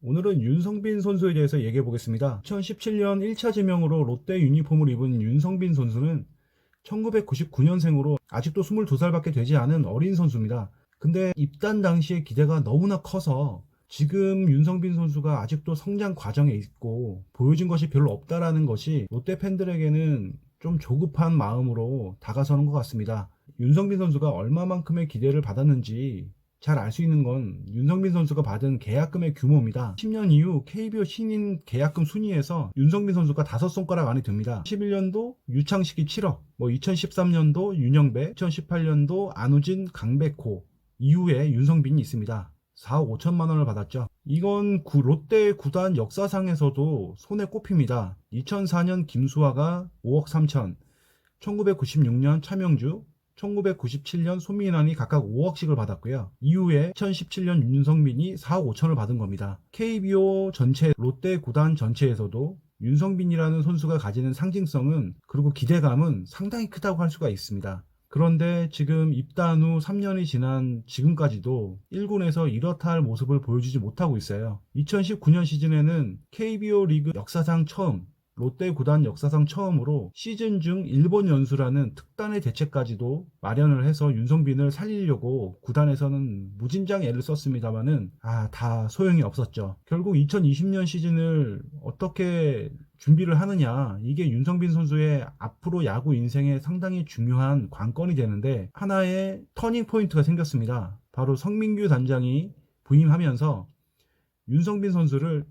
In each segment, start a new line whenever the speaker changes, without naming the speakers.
오늘은 윤성빈 선수에 대해서 얘기해 보겠습니다. 2017년 1차 지명으로 롯데 유니폼을 입은 윤성빈 선수는 1999년생으로 아직도 22살밖에 되지 않은 어린 선수입니다. 근데 입단 당시의 기대가 너무나 커서 지금 윤성빈 선수가 아직도 성장 과정에 있고 보여준 것이 별로 없다라는 것이 롯데 팬들에게는 좀 조급한 마음으로 다가서는 것 같습니다. 윤성빈 선수가 얼마만큼의 기대를 받았는지 잘 알 수 있는 건 윤성빈 선수가 받은 계약금의 규모입니다. 10년 이후 KBO 신인 계약금 순위에서 윤성빈 선수가 다섯 손가락 안에 듭니다. 11년도 유창식이 7억, 뭐 2013년도 윤영배, 2018년도 안우진, 강백호 이후에 윤성빈이 있습니다. 4억 5천만 원을 받았죠. 이건 구- 롯데 구단 역사상에서도 손에 꼽힙니다. 2004년 김수아가 5억 3천, 1996년 차명주, 1997년 손민환이 각각 5억씩을 받았고요. 이후에 2017년 윤성빈이 4억 5천을 받은 겁니다. KBO 전체 롯데 구단 전체에서도 윤성빈이라는 선수가 가지는 상징성은 그리고 기대감은 상당히 크다고 할 수가 있습니다. 그런데 지금 입단 후 3년이 지난 지금까지도 1군에서 이렇다 할 모습을 보여주지 못하고 있어요. 2019년 시즌에는 KBO 리그 역사상 처음 롯데 구단 역사상 처음으로 시즌 중 일본 연수라는 특단의 대책까지도 마련을 해서 윤성빈을 살리려고 구단에서는 무진장 애를 썼습니다마는 아다 소용이 없었죠. 결국 2020년 시즌을 어떻게 준비를 하느냐 이게 윤성빈 선수의 앞으로 야구 인생에 상당히 중요한 관건이 되는데 하나의 터닝 포인트가 생겼습니다. 바로 성민규 단장이 부임하면서 윤성빈 선수를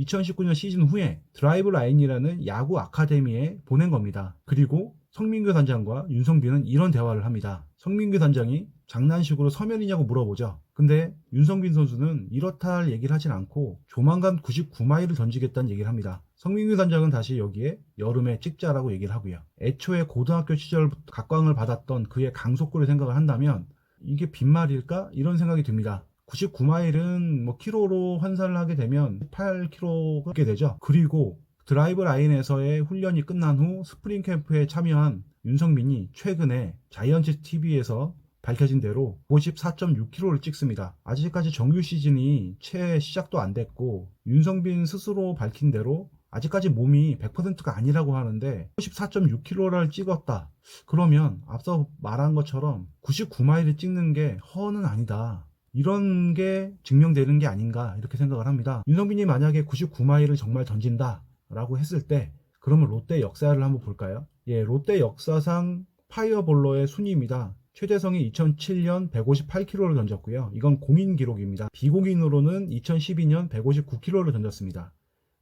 2019년 시즌 후에 드라이브 라인이라는 야구 아카데미에 보낸 겁니다. 그리고 성민규 단장과 윤성빈은 이런 대화를 합니다. 성민규 단장이 장난식으로 서면이냐고 물어보죠. 근데 윤성빈 선수는 이렇다 할 얘기를 하진 않고 조만간 99마일을 던지겠다는 얘기를 합니다. 성민규 단장은 다시 여기에 여름에 찍자라고 얘기를 하고요. 애초에 고등학교 시절부터 각광을 받았던 그의 강속구를 생각을 한다면 이게 빈말일까? 이런 생각이 듭니다. 99마일은 뭐 키로로 환산을 하게 되면 8km가 게 되죠. 그리고 드라이브 라인에서의 훈련이 끝난 후 스프링 캠프에 참여한 윤성민이 최근에 자이언츠 TV에서 밝혀진 대로 54.6km를 찍습니다. 아직까지 정규 시즌이 채 시작도 안 됐고 윤성빈 스스로 밝힌 대로 아직까지 몸이 100%가 아니라고 하는데 54.6km를 찍었다. 그러면 앞서 말한 것처럼 99마일을 찍는 게 허는 아니다. 이런 게 증명되는 게 아닌가 이렇게 생각을 합니다. 윤성빈이 만약에 99마일을 정말 던진다 라고 했을 때 그러면 롯데 역사를 한번 볼까요? 예, 롯데 역사상 파이어볼러의 순위입니다. 최대성이 2007년 158km를 던졌고요. 이건 공인 기록입니다. 비공인으로는 2012년 159km를 던졌습니다.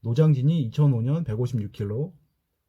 노장진이 2005년 156km,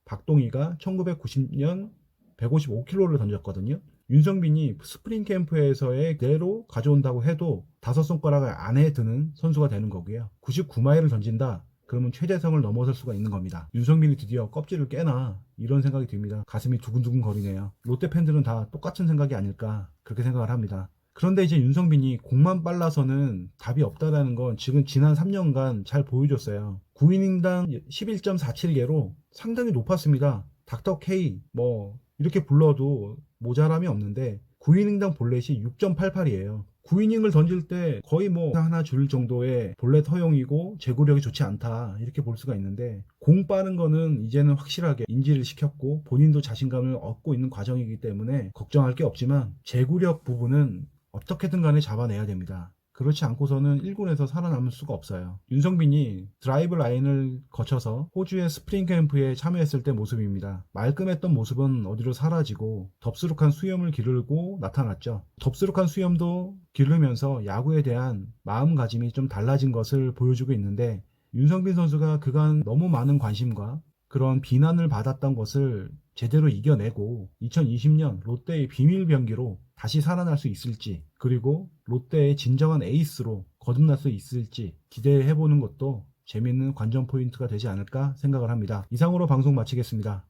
박동희가 1990년 155km를 던졌거든요. 윤성빈이 스프링 캠프에서의 그대로 가져온다고 해도 다섯 손가락을 안에 드는 선수가 되는 거고요. 99마일을 던진다. 그러면 최대성을 넘어설 수가 있는 겁니다. 윤성빈이 드디어 껍질을 깨나 이런 생각이 듭니다. 가슴이 두근두근 거리네요. 롯데 팬들은 다 똑같은 생각이 아닐까 그렇게 생각을 합니다. 그런데 이제 윤성빈이 공만 빨라서는 답이 없다라는 건 지금 지난 3년간 잘 보여줬어요. 9이닝당 11.47개로 상당히 높았습니다. 닥터 K 뭐 이렇게 불러도 모자람이 없는데 9이닝당 볼넷이 6.88이에요. 9이닝을 던질 때 거의 뭐 하나 줄 정도의 볼넷 허용이고 제구력이 좋지 않다 이렇게 볼 수가 있는데 공 빠는 거는 이제는 확실하게 인지를 시켰고 본인도 자신감을 얻고 있는 과정이기 때문에 걱정할 게 없지만 제구력 부분은 어떻게든 간에 잡아내야 됩니다. 그렇지 않고서는 1군에서 살아남을 수가 없어요. 윤성빈이 드라이브 라인을 거쳐서 호주의 스프링 캠프에 참여했을 때 모습입니다. 말끔했던 모습은 어디로 사라지고 덥수룩한 수염을 기르고 나타났죠. 덥수룩한 수염도 기르면서 야구에 대한 마음가짐이 좀 달라진 것을 보여주고 있는데 윤성빈 선수가 그간 너무 많은 관심과 그런 비난을 받았던 것을 제대로 이겨내고 2020년 롯데의 비밀 병기로 다시 살아날 수 있을지 그리고 롯데의 진정한 에이스로 거듭날 수 있을지 기대해 보는 것도 재밌는 관전 포인트가 되지 않을까 생각을 합니다. 이상으로 방송 마치겠습니다.